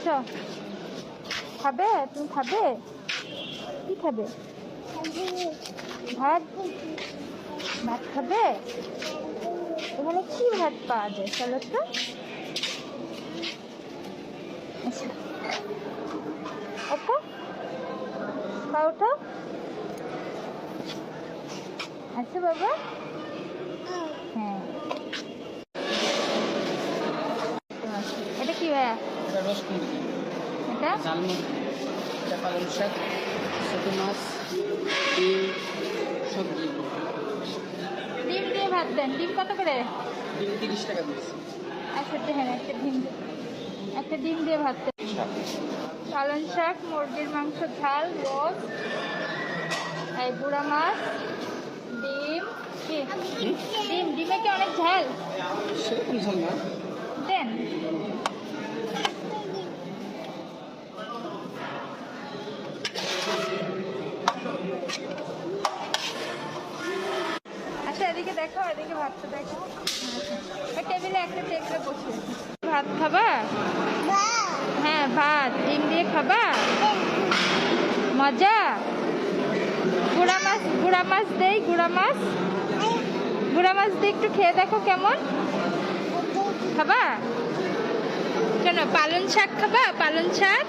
এসো। খাবে? তুমি খাবে? কি খাবে? ভাত? ভাত খাবে? এখানে কি ভাত পাওয়া যায় চলো তো? ওঠো। পা ওঠো। আচ্ছা বাবা। কি ভাইয়া এটা রস মুরগি। এটা? জাল মুরগি। এটা পালং শাক মাছ ডিম সবজি। ডিম দিয়ে ভাত দেন। ডিম কত করে? ডিম তিরিশ টাকা দিয়েছি। আচ্ছা দেখেন একটা ডিম একটা ডিম দিয়ে ভাত দেন। পালং শাক। মুরগির মাংস ঝাল রোজ। এই বুড়া মাছ ডিম ডিম ডিমে কি অনেক ঝাল? সেরকম ঝাল না। দেন। এদিকে দেখো, এদিকে ভাতটা দেখো। টেবিলে একটা টেবিলে বসে ভাত খাবা? হ্যাঁ ভাত। ডিম দিয়ে খাবা? মজা? গুড়া মাছ গুড়া মাছ দেই, গুড়া মাছ? গুড়া মাছ দিয়ে একটু খেয়ে দেখো কেমন। খাবা? কেন পালন শাক খাবা? পালন শাক?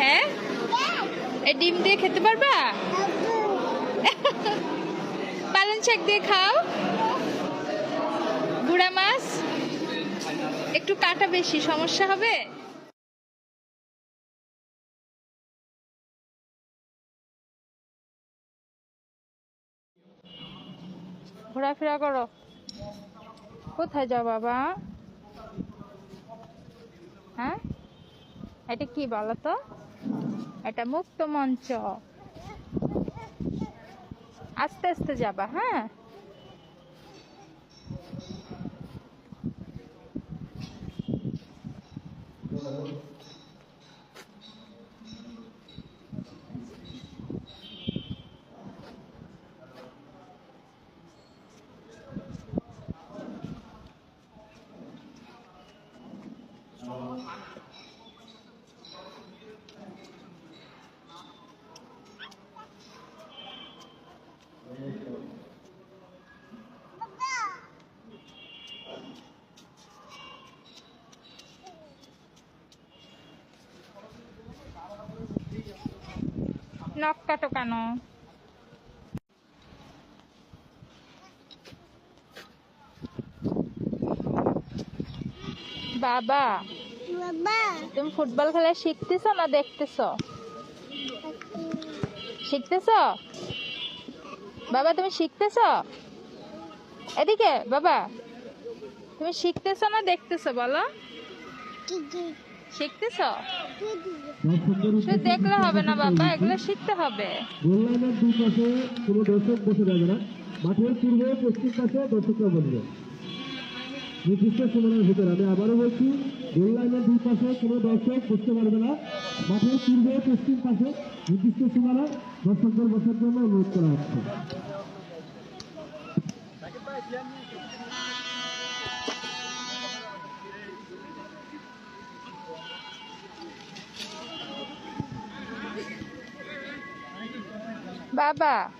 হ্যাঁ? এই ডিম দিয়ে খেতে পারবা? পালন শাক দিয়ে খাও। গুড়া মাছ, একটু কাটা বেশি, সমস্যা হবে? ঘোরাফেরা করো। কোথায় যাও বাবা? হ্যাঁ? এটা কি বলো তো? এটা মুক্ত মঞ্চ। আস্তে আস্তে যাবা হ্যাঁ? নখ কাটো কেন? বাবা তুমি ফুটবল খেলা শিখতেছো না দেখতেছো? শিখতেছো? বাবা তুমি শিখতেছো? এদিকে বাবা। তুমি শিখতেছো না দেখতেছো বলো। শিখতেছো? শুধু দেখলে হবে না বাবা এগুলো শিখতে হবে। গোল দুই পাশে কোনো দর্শক বসে যাবে না। মাঠের পূর্ব পশ্চিম পাশে দর্শকরা বসবে। নির্দিষ্ট সীমানার ভিতরে আমি আবারও বলছি দুই পাশে কোনো দর্শক বসতে পারবে না। মাঠের পূর্ব পশ্চিম পাশে নির্দিষ্ট সীমানায় দর্শকদের বসার জন্য অনুরোধ করা হচ্ছে। 爸爸